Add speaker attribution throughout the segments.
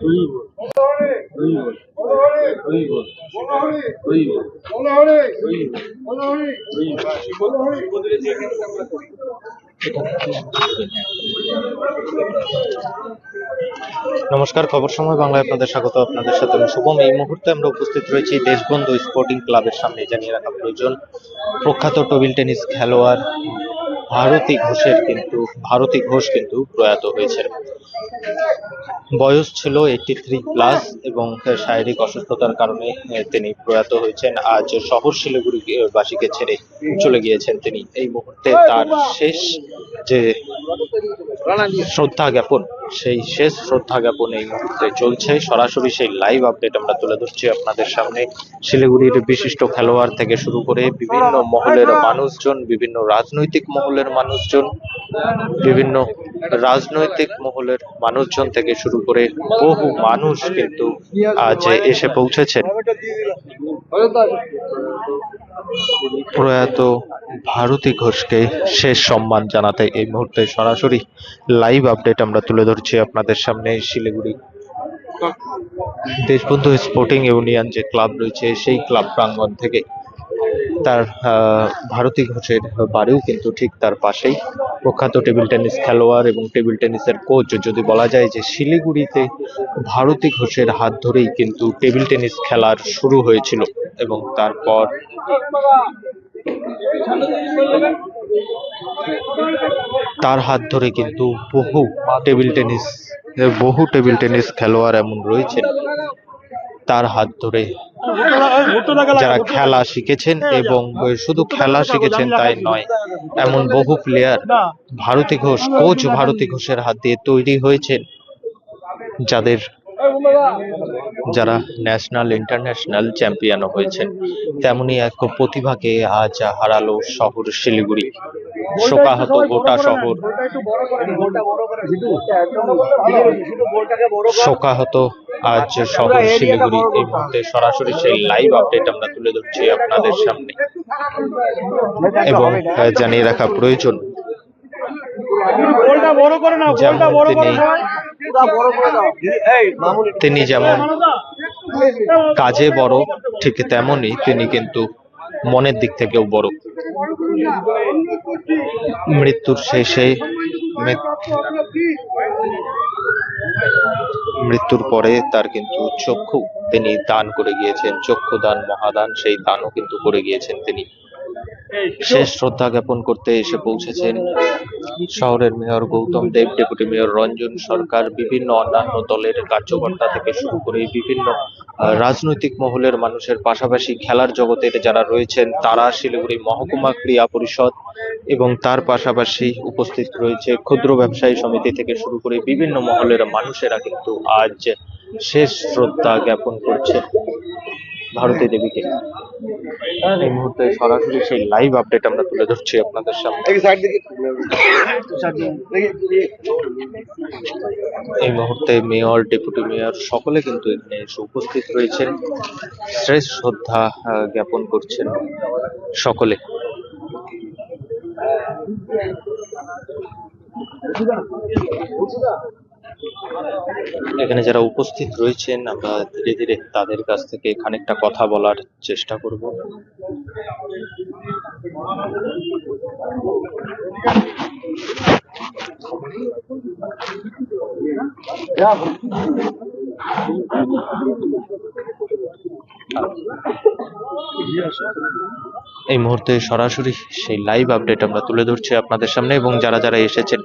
Speaker 1: নমস্কার, খবর সময় বাংলায় আপনাদের স্বাগত। আপনাদের সাথে আমি শুভম। এই মুহূর্তে আমরা উপস্থিত রয়েছি দেশবন্ধু স্পোর্টিং ক্লাবের সামনে। জানিয়ে রাখা প্রয়োজন, প্রখ্যাত টেবিল টেনিস খেলোয়াড় ভারতী ঘোষের কিন্তু, ভারতী ঘোষ কিন্তু প্রয়াত হয়েছে বয়স ছিল এইটি থ্রি প্লাস এবং শারীরিক অসুস্থতার কারণে তিনি প্রয়াত হয়েছেন। আজ শহর শিলিগুড়ি বাসীকে ছেড়ে চলে গিয়েছেন তিনি। এই মুহূর্তে তার শেষ যে শ্রদ্ধা জ্ঞাপন সেই শেষ শ্রদ্ধা জ্ঞাপন এই মুহূর্তে চলছে। সরাসরি সেই লাইভ আপডেট আমরা তুলে ধরছি আপনাদের সামনে। শিলিগুড়ির বিশিষ্ট খেলোয়াড় থেকে শুরু করে বিভিন্ন মহলের মানুষজন, বিভিন্ন রাজনৈতিক মহলের মানুষজন, বিভিন্ন রাজনৈতিক মহলের মানুষজন থেকে শুরু করে বহু মানুষ কিন্তু আজ এসে পৌঁছেছেন। প্রয়াত ভারতী ঘোষকে শেষ সম্মান জানাতে এই মুহূর্তে সরাসরি লাইভ আপডেট আমরা তুলে ধরছি। আপনাদের সামনে শিলিগুড়ি। দেশবন্ধু স্পোর্টিং ইউনিয়ন যে ক্লাব রয়েছে সেই ক্লাব প্রাঙ্গণ থেকে তার ভারতী ঘোষের বাড়িও কিন্তু ঠিক তার পাশেই। প্রখ্যাত টেবিল টেনিস খেলোয়াড় এবং টেবিল টেনিসের কোচ যদি বলা যায় যে শিলিগুড়িতে ভারতী ঘোষের হাত ধরেই কিন্তু টেবিল টেনিস খেলার শুরু হয়েছিল এবং তারপর তার হাত ধরে কিন্তু বহু টেবিল টেনিস বহু টেবিল টেনিস খেলোয়াড় এমন রয়েছেন। তার হাত ধরে যারা খেলা শিখেছেন এবং শুধু খেলা শিখেছেন তাই নয়, এমন বহু প্লেয়ার ভারতী ঘোষ কোচ ভারতী ঘোষের হাত দিয়ে তৈরি হয়েছেন, যাদের যারা ন্যাশনাল ইন্টারন্যাশনাল চ্যাম্পিয়নও হয়েছেন। তেমনি এক প্রতিভাকে আজ হারালো শহর শিলিগুড়ি। শোকাহত গোটা শহর শোকাহত আজ শহর শিলিগুড়ি এই মুহূর্তে সরাসরি সেই লাইভ আপডেট আমরা তুলে ধরছি আপনাদের সামনে এবং জানিয়ে রাখা প্রয়োজন তিনি যেমন কাজে বড় ঠিক তেমনই তিনি কিন্তু মনের দিক থেকেও বড়। মৃত্যুর শেষে মৃত্যুর পরে তার কিন্তু চক্ষু তিনি দান করে গিয়েছেন চক্ষু দান মহাদান, সেই দানও কিন্তু করে গিয়েছেন তিনি। শেষ শ্রদ্ধা জ্ঞাপন করতে এসে পৌঁছেছেন শহরের mayor Gautam Deb, deputy mayor Ranjan Sarkar, বিভিন্ন অন্যান্য দলের কার্যকর্তা থেকে শুরু করে বিভিন্ন রাজনৈতিক মহলের মানুষের পাশাপাশি খেলার জগতের যারা রয়েছেন, তারা শিলিগুড়ি মহকুমা ক্রিয়া পরিষদ এবং তার পাশাপাশি উপস্থিত রয়েছে ক্ষুদ্র ব্যবসায়ী সমিতি থেকে শুরু করে বিভিন্ন মহলের মানুষেরা কিন্তু আজ শেষ শ্রদ্ধা জ্ঞাপন করছে ভারতী দেবীকে। এই মুহূর্তে সরাসরি সেই লাইভ আপডেট আমরা তুলে ধরছি আপনাদের সামনে।
Speaker 2: এই
Speaker 1: মুহূর্তে মেয়র ডেপুটি মেয়র সকলে কিন্তু এখানে এসে উপস্থিত রয়েছেন। শেষ শ্রদ্ধা জ্ঞাপন করছেন সকলে। এখানে যারা উপস্থিত রয়েছেন, আমরা ধীরে ধীরে তাদের কাছ থেকে খানিকটা কথা বলার চেষ্টা করব। এই মুহূর্তে সরাসরি সেই লাইভ আপডেট আমরা তুলে ধরছি আপনাদের সামনে এবং যারা যারা এসেছেন,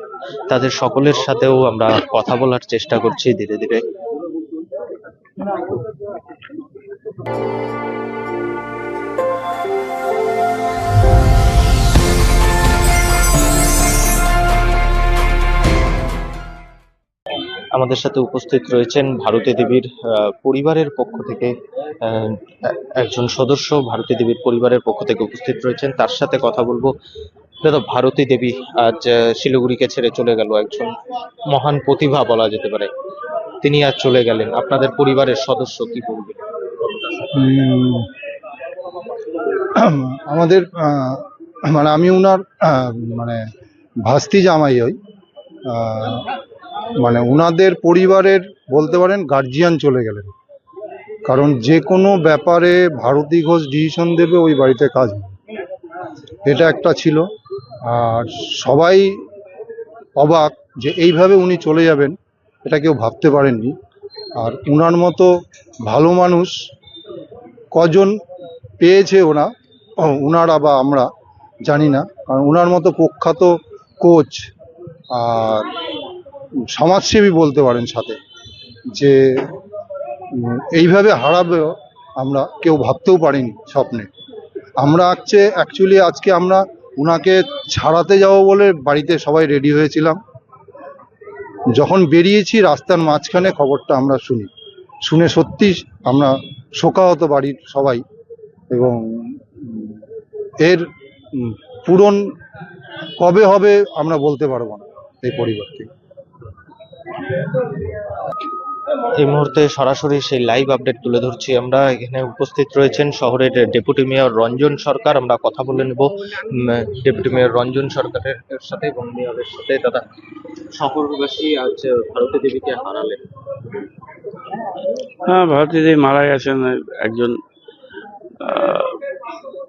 Speaker 1: তাদের সকলের সাথেও আমরা কথা বলার চেষ্টা করছি ধীরে ধীরে। আমাদের সাথে উপস্থিত রয়েছেন ভারতী দেবীর পরিবারের পক্ষ থেকে একজন সদস্য ভারতী দেবীর পরিবারের পক্ষ থেকে উপস্থিত রয়েছেন। তার সাথে কথা বলব। দাদা ভারতী দেবী আজ শিলিগুড়িকে ছেড়ে চলে গেল একজন মহান প্রতিভা বলা যেতে পারে। তিনি আজ চলে গেলেন। আপনাদের পরিবারের সদস্য কি বলবেন
Speaker 3: আমাদের মানে আমি উনার মানে ভাস্তি জামাই হই। মানে উনাদের পরিবারের বলতে পারেন গার্জিয়ান চলে গেলেন। কারণ যে কোনো ব্যাপারে ভারতী ঘোষ ডিসিশন দেবে ওই বাড়িতে কাজ এটা একটা ছিল। আর সবাই অবাক যে এইভাবে উনি চলে যাবেন এটা কেউ ভাবতে পারেননি। আর উনার মতো ভালো মানুষ কজন পেয়েছে ওরা ও, উনারা বা আমরা জানি না। কারণ উনার মতো প্রখ্যাত কোচ আর সমাজসেবী বলতে পারেন সাথে, যে এইভাবে হারাবে আমরা কেউ ভাবতেও পারিনি স্বপ্নে। আমরা আজকে অ্যাকচুয়ালি আজকে আমরা উনাকে ছাড়াতে যাব বলে বাড়িতে সবাই রেডি হয়েছিলাম। যখন বেরিয়েছি রাস্তার মাঝখানে খবরটা আমরা শুনি। শুনে সত্যি আমরা শোকাহত বাড়ির সবাই এবং এর পূরণ কবে হবে আমরা বলতে পারব না এই পরিবার থেকে
Speaker 1: এই মুহূর্তে সরাসরি সেই লাইভ আপডেট তুলে ধরছি আমরা। এখানে উপস্থিত রয়েছেন শহরের ডেপুটি মেয়র রঞ্জন সরকার। আমরা কথা বলে নেব ডেপুটি মেয়র রঞ্জন সরকারের সাথে এবং মেয়রের সাথে। দাদা শহরবাসী আজ ভারতী দেবীকে হারালেন।
Speaker 4: হ্যাঁ ভারতী দেবী মারা গেছেন একজন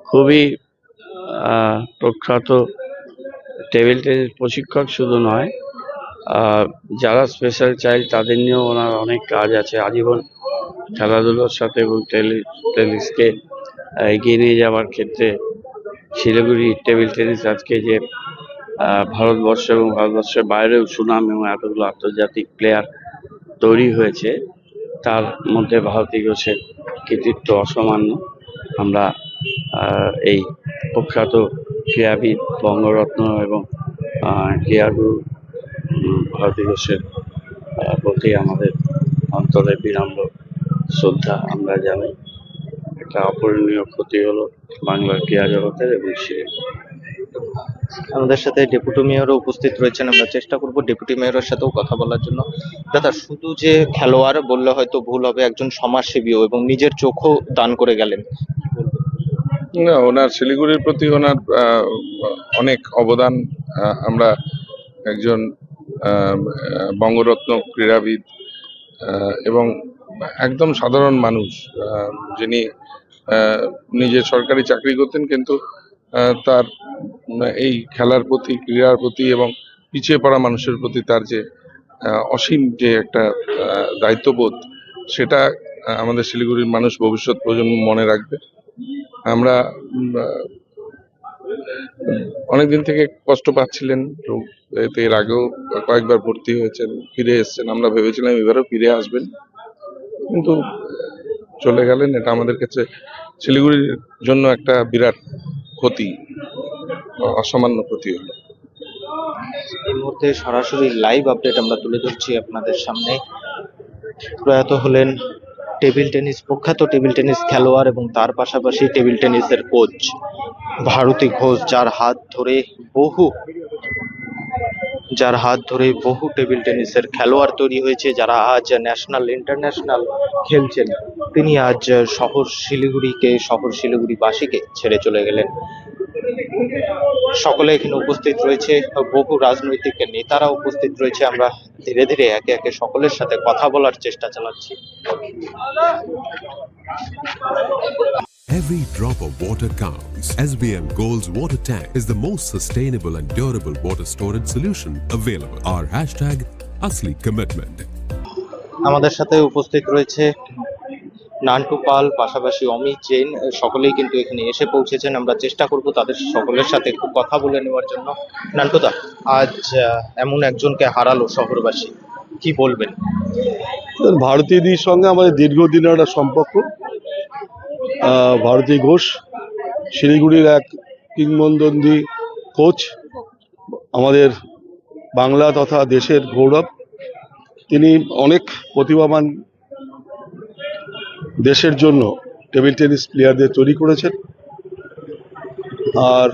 Speaker 4: খুবই প্রখ্যাত টেবিল টেনিস প্রশিক্ষক শুধু নয় যারা স্পেশাল চাইল্ড তাদের নিয়েও ওনার অনেক কাজ আছে। আজীবন খেলাধুলোর সাথে এবং টেনিসকে এগিয়ে নিয়ে যাওয়ার ক্ষেত্রে শিলিগুড়ি টেবিল টেনিস আজকে যে ভারতবর্ষ এবং ভারতবর্ষের বাইরেও সুনাম এবং এতগুলো আন্তর্জাতিক প্লেয়ার তৈরি হয়েছে, তার মধ্যে ভারতী ঘোষের কৃতিত্ব অসামান্য। আমরা এই প্রখ্যাত ক্রীড়াবিদ বঙ্গরত্ন এবং ক্রীড়াগুরু উম, ভারতী ঘোষের আহ, প্রতি আমাদের অন্তরে বিনম্র শ্রদ্ধা আমরা জানি একটা অপূরণীয় ক্ষতি হলো বাংলার ক্রীড়া জগতের এবং সে
Speaker 1: আমাদের সাথে ডেপুটি মেয়রও উপস্থিত রয়েছেন আমরা চেষ্টা করব ডেপুটি মেয়রের সাথেও কথা বলার জন্য। দাদা শুধু যে খেলোয়াড় বললে হয়তো ভুল হবে একজন সমাজসেবীও এবং নিজের চোখও দান করে গেলেন।
Speaker 5: না ওনার শিলিগুড়ির প্রতি ওনার আহ, অনেক অবদান আহ, আমরা একজন বঙ্গরত্ন ক্রীড়াবিদ এবং একদম সাধারণ মানুষ যিনি নিজে সরকারি চাকরি করতেন, কিন্তু তার, এই খেলার প্রতি, ক্রীড়ার প্রতি এবং পিছিয়ে পড়া মানুষের প্রতি তার যে অসীম যে একটা দায়িত্ববোধ, সেটা আমাদের শিলিগুড়ির মানুষ ভবিষ্যৎ প্রজন্ম মনে রাখবে। আমরা অনেকদিন থেকে কষ্ট পাচ্ছিলেন, তো এর আগেও কয়েকবার ভর্তি হয়েছেন, ফিরে এসেছেন। আমরা ভেবেছিলাম এবারও ফিরে আসবেন, কিন্তু চলে গেলেন। এটা আমাদের কাছে শিলিগুড়ির জন্য একটা বিরাট ক্ষতি অসামান্য ক্ষতি হলো।
Speaker 1: এই মুহূর্তে সরাসরি লাইভ আপডেট আমরা তুলে ধরছি আপনাদের সামনে। প্রয়াত হলেন টেবিল টেনিস, প্রখ্যাত টেবিল টেনিস খেলোয়াড় এবং তার পাশাপাশি টেবিল টেনিসের কোচ ভারতী ঘোষ, যার হাত ধরে বহু, যার হাত ধরে বহু টেবিল টেনিসের খেলোয়াড় তৈরি হয়েছে, যারা আজ ন্যাশনাল, ইন্টারন্যাশনাল খেলছেন। তিনি আজ শহর শিলিগুড়িকে, শহর শিলিগুড়িবাসীকে ছেড়ে চলে গেলেন। সকলে এখানে উপস্থিত রয়েছে, বহু রাজনৈতিক নেতারা উপস্থিত রয়েছে। আমরা ধীরে ধীরে একে একে সকলের সাথে কথা বলার চেষ্টা চালাচ্ছি।
Speaker 6: Every drop of water counts. SBM Gold's water tank is the most sustainable and durable water storage solution available. Our hashtag Asli Commitment.
Speaker 1: আমাদের সাথে উপস্থিত রয়েছে নান্টু পাল পাশাপাশি অমিত জৈন সকলেই কিন্তু এখানে এসে পৌঁছেছেন আমরা চেষ্টা করব তাদের সকলের সাথে একটু কথা বলে নেওয়ার জন্য নান্টুদা আজ এমন একজনকে হারালো শহরবাসী কি বলবেন
Speaker 7: ভারতীয়দের সঙ্গে আমাদের দীর্ঘদিনের একটা সম্পর্ক ভারতী ঘোষ, শিলিগুড়ির এক কিংবদন্তি কোচ, আমাদের বাংলা তথা দেশের গৌরব। তিনি অনেক প্রতিভাবান দেশের জন্য টেবিল টেনিস প্লেয়ারদের তৈরি করেছেন। আর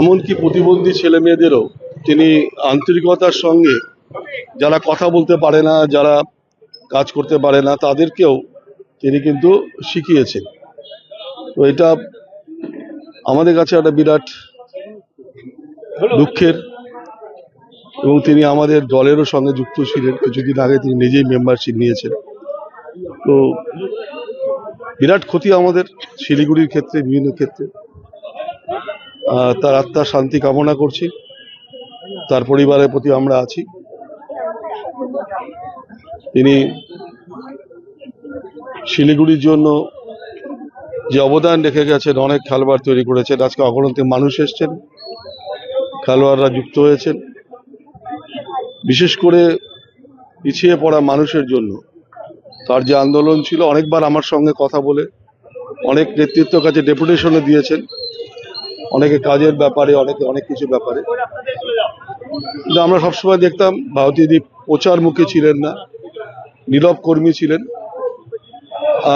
Speaker 7: এমনকি প্রতিবন্ধী ছেলে মেয়েদেরও তিনি আন্তরিকতার সঙ্গে যারা কথা বলতে পারে না, যারা কাজ করতে পারে না, তাদেরকেও তিনি কিন্তু শিখিয়েছেন। তো এটা আমাদের কাছে একটা বিরাট দুঃখের এবং তিনি আমাদের দলেরও সঙ্গে যুক্ত ছিলেন। কিছুদিন আগে তিনি নিজেই মেম্বারশিপ নিয়েছেন। তো বিরাট ক্ষতি আমাদের শিলিগুড়ির ক্ষেত্রে, বিভিন্ন ক্ষেত্রে। তার আত্মার শান্তি কামনা করছি। তার পরিবারের প্রতি আমরা আছি। তিনি শিলিগুড়ির জন্য যে অবদান রেখে গেছেন অনেক খেলোয়াড় তৈরি করেছেন। আজকে অগণন্তে মানুষ এসছেন, খেলোয়াড়রা যুক্ত হয়েছেন। বিশেষ করে পিছিয়ে পড়া মানুষের জন্য তার যে আন্দোলন ছিল, অনেকবার আমার সঙ্গে কথা বলে, অনেক নেতৃত্ব কাছে ডেপুটেশনে দিয়েছেন। অনেকে কাজের ব্যাপারে, অনেকে অনেক কিছু ব্যাপারে। কিন্তু আমরা সবসময় দেখতাম, ভারতীয় দ্বীপ প্রচার মুখে ছিলেন না, নীরব কর্মী ছিলেন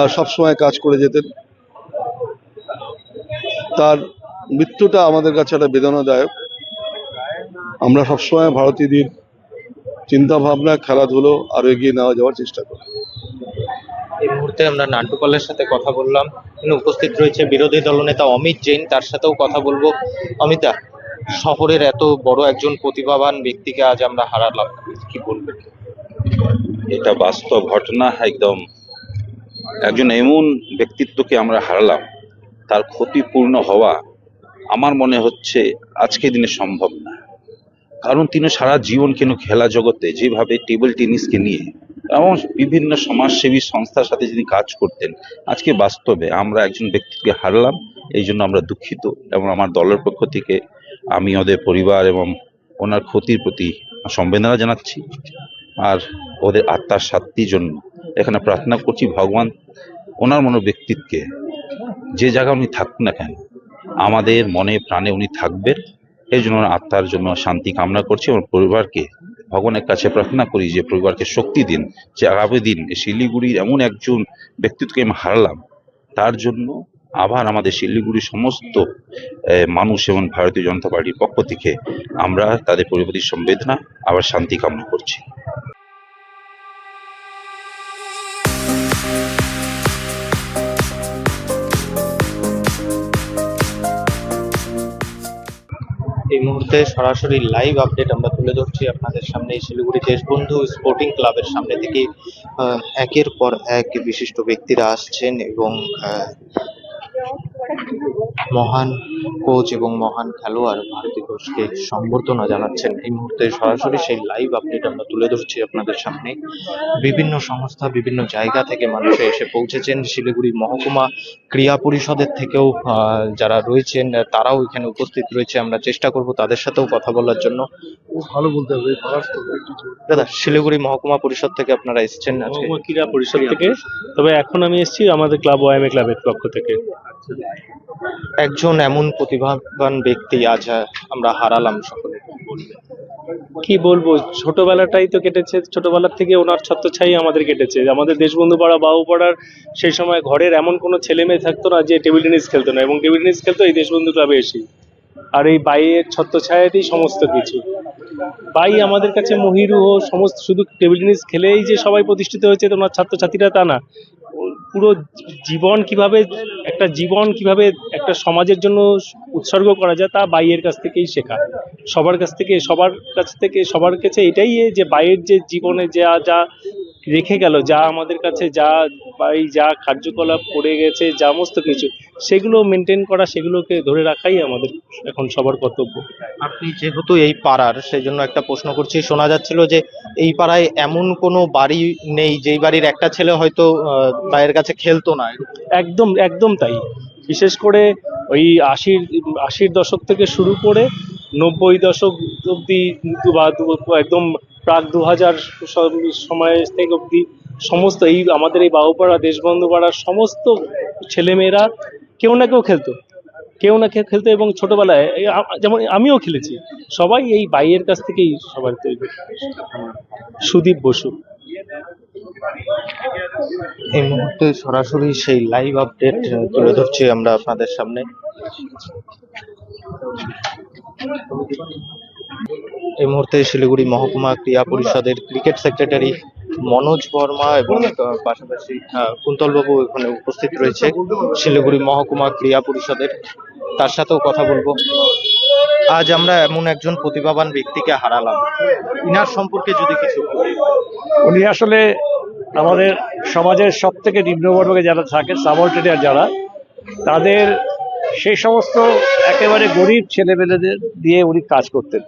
Speaker 7: সবসময় কাজ করে যেতেন। তার মৃত্যুটা আমাদের কাছে একটা বেদনাদায়ক। আমরা সবসময় ভারতীয়দের চিন্তা ভাবনা খেলাধুলো আরও এগিয়ে নেওয়া যাওয়ার চেষ্টা করি।
Speaker 1: এই মুহূর্তে আমরা নান্টুপালের সাথে কথা বললাম। এখানে উপস্থিত রয়েছে বিরোধী দলনেতা অমিত জৈন। তার সাথেও কথা বলব। অমিতা শহরের এত বড় একজন প্রতিভাবান ব্যক্তিকে আজ আমরা হারালাম। কি বলবেন?
Speaker 8: এটা বাস্তব ঘটনা একদম একজন এমন ব্যক্তিত্বকে আমরা হারালাম। তার ক্ষতিপূর্ণ হওয়া আমার মনে হচ্ছে আজকে দিনে সম্ভব না। কারণ তিনি সারা জীবন কেন খেলা জগতে যেভাবে টেবিল টেনিসকে নিয়ে এবং বিভিন্ন সমাজসেবী সংস্থার সাথে যিনি কাজ করতেন, আজকে বাস্তবে আমরা একজন ব্যক্তিকে হারলাম, এই জন্য আমরা দুঃখিত এবং আমার দলের পক্ষ থেকে আমি ওদের পরিবার এবং ওনার ক্ষতির প্রতি সম্বেদনা জানাচ্ছি আর ওদের আত্মার শান্তির জন্য এখানে প্রার্থনা করছি ভগবান, ওনার মনো ব্যক্তিত্বকে যে জায়গায় উনি থাকুন না কেন, আমাদের মনে প্রাণে উনি থাকবেন। এই জন্য আত্মার জন্য শান্তি কামনা করছি এবং পরিবারকে, ভগবানের কাছে প্রার্থনা করি যে পরিবারকে শক্তি দিন, যে আগামী দিন শিলিগুড়ির এমন একজন ব্যক্তিত্বকে আমি হারালাম, তার জন্য আবার আমাদের শিলিগুড়ির সমস্ত মানুষ এবং ভারতীয় জনতা পার্টির পক্ষ থেকে আমরা তাদের পরিবারের সংবেদনা আবার শান্তি কামনা করছি।
Speaker 1: মুহূর্তে সরাসরি লাইভ আপডেট আমরা তুলে ধরছি আপনাদের সামনে শিলিগুড়ি দেশবন্ধু স্পোর্টিং ক্লাবের সামনে থেকে। একের পর এক বিশিষ্ট ব্যক্তিরা আসছেন এবং মহান কোচ এবং মহান খেলোয়াড় ভারতী ঘোষকে সম্বর্ধনা জানাচ্ছেন। এই মুহূর্তে সরাসরি সেই লাইভ আপডেট আমরা তুলে ধরছি আপনাদের সামনে। বিভিন্ন সংস্থা বিভিন্ন জায়গা থেকে মানুষে এসে পৌঁছেছেন। শিলিগুড়ি মহকুমা ক্রিয়া পরিষদের থেকেও যারা রয়েছেন তারাও এখানে উপস্থিত রয়েছে। আমরা চেষ্টা করব তাদের সাথেও কথা বলার জন্য।
Speaker 7: ভালো বলতে হবে
Speaker 1: দাদা শিলিগুড়ি মহকুমা পরিষদ থেকে আপনারা এসেছেন আজকে?
Speaker 9: ক্রীড়া পরিষদ থেকে? তবে এখন আমি এসেছি আমাদের ক্লাব ওয়াইএমএ ক্লাবের পক্ষ থেকে।
Speaker 1: একজন এমন প্রতিভাবান ব্যক্তি আজ আমরা হারালাম সকলে।
Speaker 9: কি বলব, ছোটবেলাটাই তো কেটেছে, ছোটবেলার থেকে ওনার ছত্রছাই আমাদের কেটেছে। আমাদের দেশবন্ধু পাড়া বাবু পাড়ার সেই সময় ঘরের এমন কোনো ছেলে মেয়ে থাকতো না যে টেবিল টেনিস খেলতো না, এবং টেবিল টেনিস খেলতো এই দেশবন্ধু ক্লাবে এসে আর এই বাইয়ের ছত্রছায়াতেই সমস্ত কিছু। বাই আমাদের কাছে মহিরু ও সমস্ত শুধু টেবিল টেনিস খেলেই যে সবাই প্রতিষ্ঠিত হয়েছে তোমার ছাত্রছাত্রীরা তা না। পুরো জীবন কীভাবে, একটা জীবন কীভাবে একটা সমাজের জন্য উৎসর্গ করা যায় তা বাইয়ের কাছ থেকেই শেখা। সবার কাছ থেকে, সবার কাছ থেকে, সবার কাছে এটাই যে বাইয়ের যে জীবনে যা যা রেখে গেল যা আমাদের কাছে যা বাই যা কার্যকলাপ করে গেছে যা সমস্ত কিছু সেগুলো মেনটেন করা সেগুলোকে ধরে রাখাই আমাদের এখন সবার কর্তব্য।
Speaker 1: আপনি যেহেতু এই পাড়ার সেই জন্য একটা প্রশ্ন করছি। শোনা যাচ্ছিল যে এই পাড়ায় এমন কোনো বাড়ি নেই যেই বাড়ির একটা ছেলে হয়তো ভাইয়ের কাছে খেলতো না।
Speaker 9: একদম একদম তাই। বিশেষ করে ওই আশির আশির দশক থেকে শুরু করে নব্বই দশক অবধি দু- বা একদম প্রাক দু হাজার সময় থেকে অবধি সমস্ত এই আমাদের এই বাহুপাড়া দেশবন্ধু পাড়ার সমস্ত ছেলেমেয়েরা কেউ না কেউ খেলতো। কেউ না কেউ খেলতো এবং ছোটবেলায় যেমন আমিও খেলেছি। সবাই এই বাইয়ের কাছ থেকেই সবাই তৈরি। সুদীপ বসু।
Speaker 1: এই মুহূর্তে সরাসরি সেই লাইভ আপডেট তুলে ধরছি আমরা আপনাদের সামনে। এই মুহূর্তে শিলিগুড়ি মহকুমা ক্রীড়া পরিষদের ক্রিকেট সেক্রেটারি মনোজ বর্মা এবং পাশাপাশি কুন্তলবাবু এখানে উপস্থিত রয়েছে। শিলিগুড়ি মহকুমা ক্রীড়া পরিষদের। তার সাথেও কথা বলব। আজ আমরা এমন একজন প্রতিভাবান ব্যক্তিকে হারালাম। ইনার সম্পর্কে যদি কিছু।
Speaker 10: উনি আসলে আমাদের সমাজের সব থেকে নিম্নবর্গে যারা থাকে সাবঅর্ডিনেট যারা, তাদের সেই সমস্ত একেবারে গরিব ছেলেমেয়েদের দিয়ে উনি কাজ করতেন।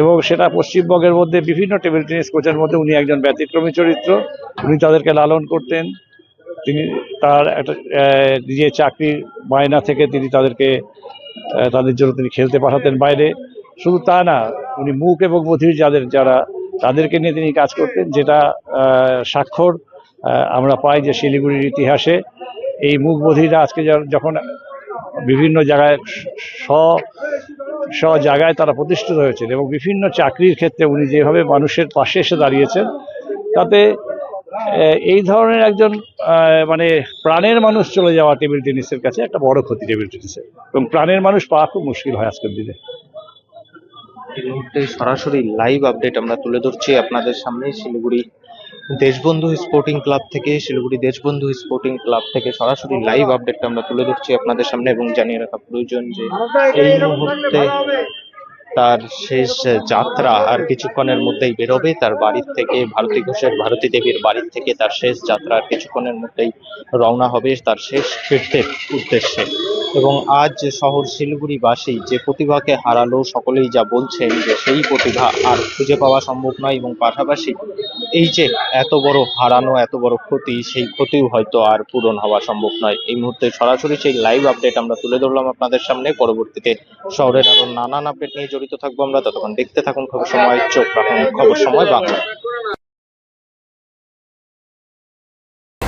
Speaker 10: এবং সেটা পশ্চিমবঙ্গের মধ্যে বিভিন্ন টেবিল টেনিস কোচের মধ্যে উনি একজন ব্যতিক্রমী চরিত্র। উনি তাদেরকে লালন করতেন। তিনি তার একটা নিজের চাকরির বায়না থেকে তিনি তাদেরকে তাদের জন্য তিনি খেলতে পাঠাতেন বাইরে। শুধু তা না, উনি মুখ এবং বধির যাদের, যারা তাদেরকে নিয়ে তিনি কাজ করতেন, যেটা স্বাক্ষর আমরা পাই যে শিলিগুড়ির ইতিহাসে, এই মুখ বধিরা আজকে যখন বিভিন্ন জায়গায় স্ব স্ব জায়গায় তারা প্রতিষ্ঠিত হয়েছেন এবং বিভিন্ন চাকরির ক্ষেত্রে উনি যেভাবে মানুষের পাশে এসে দাঁড়িয়েছেন, তাতে এই ধরনের একজন মানে প্রাণের মানুষ চলে যাওয়া টেবিল টেনিসের কাছে একটা বড় ক্ষতি টেবিল টেনিসের। এবং প্রাণের মানুষ পাওয়া খুব মুশকিল হয় আজকের দিনে।
Speaker 1: এই মুহূর্তে সরাসরি লাইভ আপডেট আমরা তুলে ধরছি আপনাদের সামনে শিলিগুড়ি দেশবন্ধু স্পোর্টিং ক্লাব থেকে, শিলিগুড়ি দেশবন্ধু স্পোর্টিং ক্লাব থেকে সরাসরি লাইভ আপডেট আমরা তুলে ধরছি আপনাদের সামনে এবং জানিয়ে রাখা প্রয়োজন যে এই মুহূর্তে তার শেষ যাত্রা আর কিছুক্ষণের মধ্যেই বেরোবে। তার বাড়ির থেকে ভারতী ঘোষের ভারতী দেবীর বাড়ির থেকে তার শেষ যাত্রা আর কিছুক্ষণের মধ্যেই রওনা হবে। তার শেষ কৃত্যের উদ্দেশ্যে। এবং আজ শহর শিলিগুড়িবাসী যে প্রতিভাকে হারালো সকলেই যা বলছেন যে সেই প্রতিভা আর খুঁজে পাওয়া সম্ভব নয় এবং পাশাপাশি এই যে এত বড় হারানো, এত বড় ক্ষতি, সেই ক্ষতিও হয়তো আর পূরণ হওয়া সম্ভব নয়। এই মুহূর্তে সরাসরি সেই লাইভ আপডেট আমরা তুলে ধরলাম আপনাদের সামনে। পরবর্তীতে শহরের আরও নানান আপডেট নিয়ে জড়িত থাকব আমরা। ততক্ষণ দেখতে থাকুন খবর সময়, চোখ রাখুন, খবর সময়, Bangla.